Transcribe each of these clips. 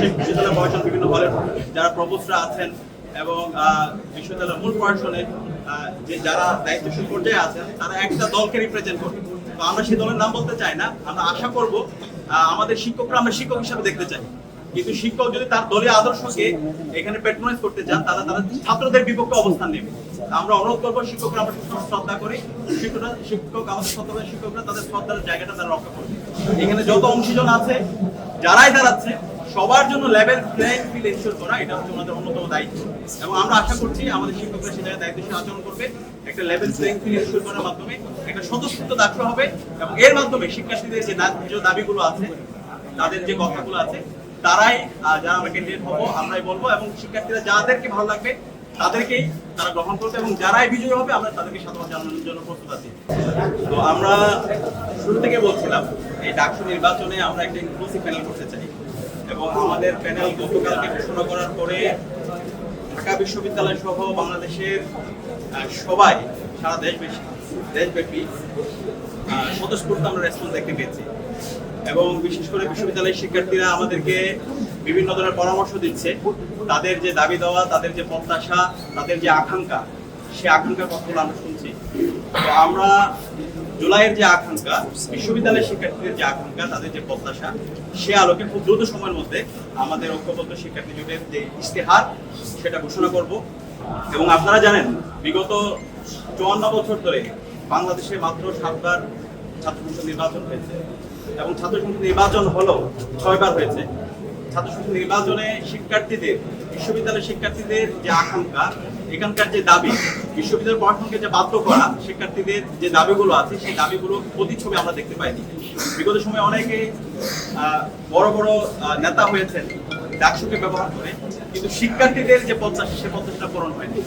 বিশেষ বিশ্ববিদ্যালয় প্রশাসন বিভিন্ন হলের যারা প্রভোস্টরা আছেন এবং বিশ্ববিদ্যালয়ের মূল প্রশাসনের যে যারা দায়িত্বশীল পর্যায়ে আছেন, তারা একটা দলকে রিপ্রেজেন্ট করবে তো আমরা সেই দলের নাম বলতে চাই না। আমরা আশা করব আমাদের শিক্ষকরা আমরা শিক্ষক হিসাবে দেখতে চাই। কিন্তু শিক্ষক যদি তার দলীয় আদর্শকে এখানে পেট্রোনাইজ করতে চান, তাহলে তারা ছাত্রদের বিপক্ষে অবস্থান নেবে। আমরা অনুরোধ করব, শিক্ষকরা আমরা সবসময় শ্রদ্ধা করি, শিক্ষকরা, শিক্ষক, আমাদের শ্রদ্ধা শিক্ষকরা তাদের শ্রদ্ধার জায়গাটা তারা রক্ষা করবে এখানে যত অংশীজন আছে, যারাই দাঁড়াচ্ছে সবার জন্য লেভেল প্লেইং ফিল এনশিওর করা, এটা হচ্ছে আমাদের অন্যতম দায়িত্ব। এবং আমরা আশা করছি আমাদের শিক্ষকরা সে জায়গায় দায়িত্বশীল আচরণ করবে। একটা লেভেল প্লেইং ফিল্ড এনশিওর করার মাধ্যমে একটা স্বতঃস্ফূর্ত দায়িত্ব হবে এবং এর মাধ্যমে শিক্ষার্থীদের যে দাবিগুলো আছে, তাদের যে কথাগুলো আছে, তারাই যারা আমরা ক্যান্ডিডেট হব, আমরাই বলব এবং শিক্ষার্থীরা যাদেরকে ভালো লাগবে, তাদেরকেই তারা গ্রহণ করবে এবং যারাই বিজয়ী হবে, আমরা তাদেরকে সাধারণ জানানোর জন্য প্রস্তুত আছি। তো আমরা শুরু থেকে বলছিলাম, এই ডাকসু নির্বাচনে আমরা একটা ইনক্লুসিভ প্যানেল করতে চাই। এবং আমাদের প্যানেল গতকালকে ঘোষণা করার পরে ঢাকা বিশ্ববিদ্যালয় সহ বাংলাদেশের সবাই, সারা দেশ দেশব্যাপী স্বতঃস্ফূর্ত আমরা রেসপন্স দেখতে পেয়েছি। এবং বিশেষ করে বিশ্ববিদ্যালয়ের শিক্ষার্থীরা আমাদেরকে বিভিন্ন ধরনের পরামর্শ দিচ্ছে। তাদের যে দাবি দেওয়া, তাদের যে প্রত্যাশা, তাদের যে আকাঙ্ক্ষা, সে আকাঙ্ক্ষার কথাগুলো আমরা শুনছি। তো আমরা জুলাইয়ের যে আকাঙ্ক্ষা, বিশ্ববিদ্যালয়ের শিক্ষার্থীদের যে আকাঙ্ক্ষা, তাদের যে প্রত্যাশা, সে আলোকে খুব দ্রুত সময়ের মধ্যে আমাদের ঐক্যবদ্ধ শিক্ষার্থী জোটের যে ইশতেহার, সেটা ঘোষণা করব। এবং আপনারা জানেন, বিগত চুয়ান্ন বছর ধরে বাংলাদেশে মাত্র সাতবার ছাত্র সংসদ নির্বাচন হয়েছে। এবং ছাত্র সংসদ নির্বাচন হলো ছয়বার হয়েছে। ছাত্র সংসদ নির্বাচনে শিক্ষার্থীদের, বিশ্ববিদ্যালয়ের শিক্ষার্থীদের যে আকাঙ্ক্ষা এখানকার যে দাবি, বিশ্ববিদ্যালয় পড়াশোনাকে যে বাধ্য করা, শিক্ষার্থীদের যে দাবিগুলো আছে, সেই দাবিগুলো প্রতিচ্ছবি আমরা দেখতে পাইনি। বিগত সময়ে অনেকে বড় বড় নেতা হয়েছেন, ডাকসুকে ব্যবহার করে, কিন্তু শিক্ষার্থীদের যে প্রত্যাশা সে প্রত্যাশাটা পূরণ হয়নি।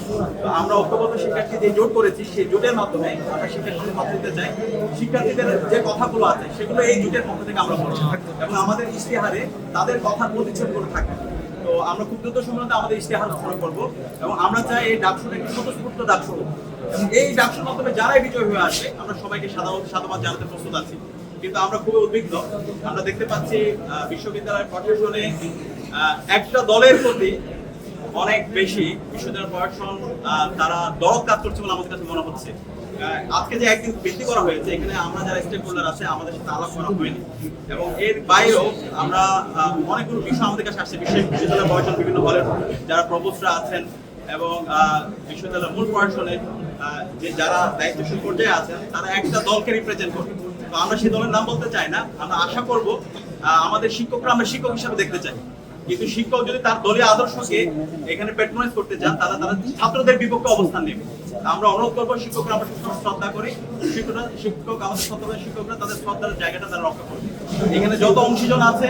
তো আমরা ঐক্যবদ্ধ শিক্ষার্থী যে জোট করেছি, সেই জোটের মাধ্যমে আমরা শিক্ষার্থীদের কথা দিতে চাই শিক্ষার্থীদের যে কথাগুলো আছে, সেগুলো এই জোটের পক্ষ থেকে আমরা বলছি এবং আমাদের ইশতেহারে তাদের কথার প্রতিচ্ছবিগুলো থাকবে তো আমরা খুব দ্রুত সময় আমাদের ইশতেহার ঘোষণা করব এবং আমরা চাই এই ডাকসুটা একটি স্বতঃস্ফূর্ত ডাকসু এবং এই ডাকসুর মাধ্যমে যারাই বিজয় হয়ে আসে আমরা সবাইকে সাধারণ সাধুবাদ জানাতে প্রস্তুত আছি। কিন্তু আমরা খুবই উদ্বিগ্ন। আমরা দেখতে পাচ্ছি আহ, বিশ্ববিদ্যালয় প্রশাসনে একটা দলের প্রতি অনেক বেশি বিশ্ববিদ্যালয় প্রশাসন তারা দরদ কাজ করছে বলে আমাদের কাছে মনে হচ্ছে। আজকে যে একদিন বৃদ্ধি করা হয়েছে এখানে আমরা যারা স্টেক হোল্ডার আছে আমাদের সাথে আলাপ করা হয়নি। এবং এর বাইরেও আমরা অনেকগুলো বিষয় আমাদের কাছে আসছে বিশেষ বিশ্ববিদ্যালয় প্রশাসন বিভিন্ন হলের যারা প্রভোস্টরা আছেন এবং বিশ্ববিদ্যালয়ের মূল আহ, যে যারা দায়িত্বশীল পর্যায়ে আছেন তারা একটা দলকে রিপ্রেজেন্ট করবে তো আমরা সেই দলের নাম বলতে চাই না আমরা আশা করব আমাদের শিক্ষকরা আমরা শিক্ষক হিসাবে দেখতে চাই। কিন্তু শিক্ষক যদি তার দলীয় আদর্শকে এখানে পেট্রোনাইজ করতে চান, তাহলে তারা ছাত্রদের বিপক্ষে অবস্থান নেবে। আমরা অনুরোধ করব, শিক্ষকরা আমরা সবসময় শ্রদ্ধা করি, শিক্ষকরা, শিক্ষক, আমাদের শ্রদ্ধা শিক্ষকরা তাদের শ্রদ্ধার জায়গাটা তারা রক্ষা করবে। এখানে যত অংশীজন আছে,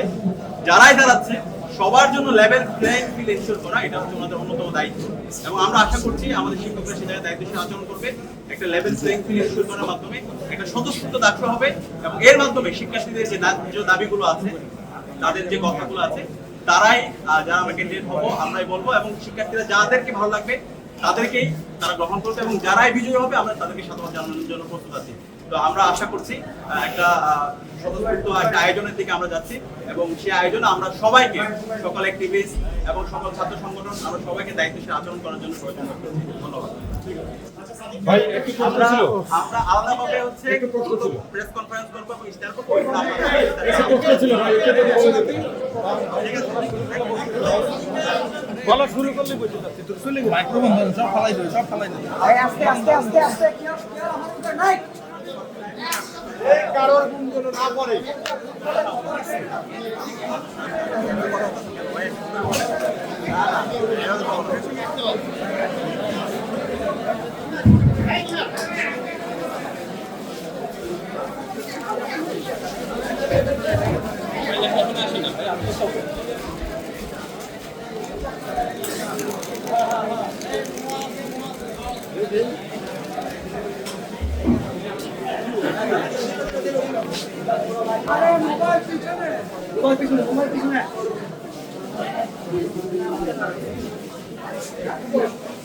যারাই দাঁড়াচ্ছে, সবার জন্য লেভেল প্লেইং ফিল্ড এনশিওর করা, এটা হচ্ছে আমাদের অন্যতম দায়িত্ব। এবং আমরা আশা করছি আমাদের শিক্ষকরা সে জায়গায় দায়িত্বশীল আচরণ করবে, একটা লেভেল প্লেইং ফিল্ড এনশিওর করার মাধ্যমে একটা স্বতঃস্ফূর্ত দায়িত্ব হবে এবং এর মাধ্যমে শিক্ষার্থীদের যে দাবিগুলো আছে, তাদের যে কথাগুলো আছে তারাই যারা ক্যান্ডিডেট হব, আমরাই বলব এবং শিক্ষার্থীরা যাদেরকে ভালো লাগবে, তাদেরকেই তারা গ্রহণ করবে এবং যারাই বিজয়ী হবে, আমরা তাদেরকে সাধারণ জানানোর জন্য প্রস্তুত আছি। তো আমরা আশা করছি একটা স্বতঃস্ফূর্ত একটা আয়োজনের দিকে আমরা যাচ্ছি এবং সেই আয়োজনে আমরা সবাইকে সকল অ্যাক্টিভিস্ট এবং সকল ছাত্র সংগঠন আমরা সবাইকে দায়িত্বশীল আচরণ করার জন্য করছি ধন্যবাদ। ভাই একটু প্রশ্ন আমরা ছিল? আমরা আলাদাভাবে হচ্ছে একটু প্রশ্ন ছিল। প্রেস কনফারেন্স করব এবং ইশতেহার করব। একটু প্রশ্ন ছিল ভাই একটু বলে শুরু করলে বুঝতে পারছি তো মাইক্রোফোন সব ফালাই দেবে সব ফালাই দেবে। আস্তে আস্তে আস্তে আস্তে কি আর কি নাই কারোর গুণ যেন আরে মোবাইল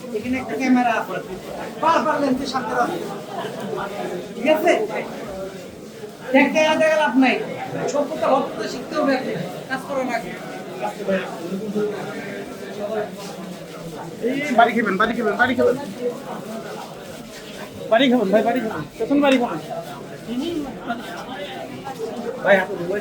এখানে একটা ক্যামেরা বারবার লেন্সে সামনে রাখো ঠিক আছে দেখতে দেখা লাভ নাই সভ্যতা ভদ্রতা শিখতে হবে কাজ করার আগে এই বাড়ি খাবেন বাড়ি খাবেন। বাড়ি খাবেন বাড়ি খাবেন ভাই, বাড়ি খাবেন। পেছন বাড়ি খাবেন। ไปครับผมว่า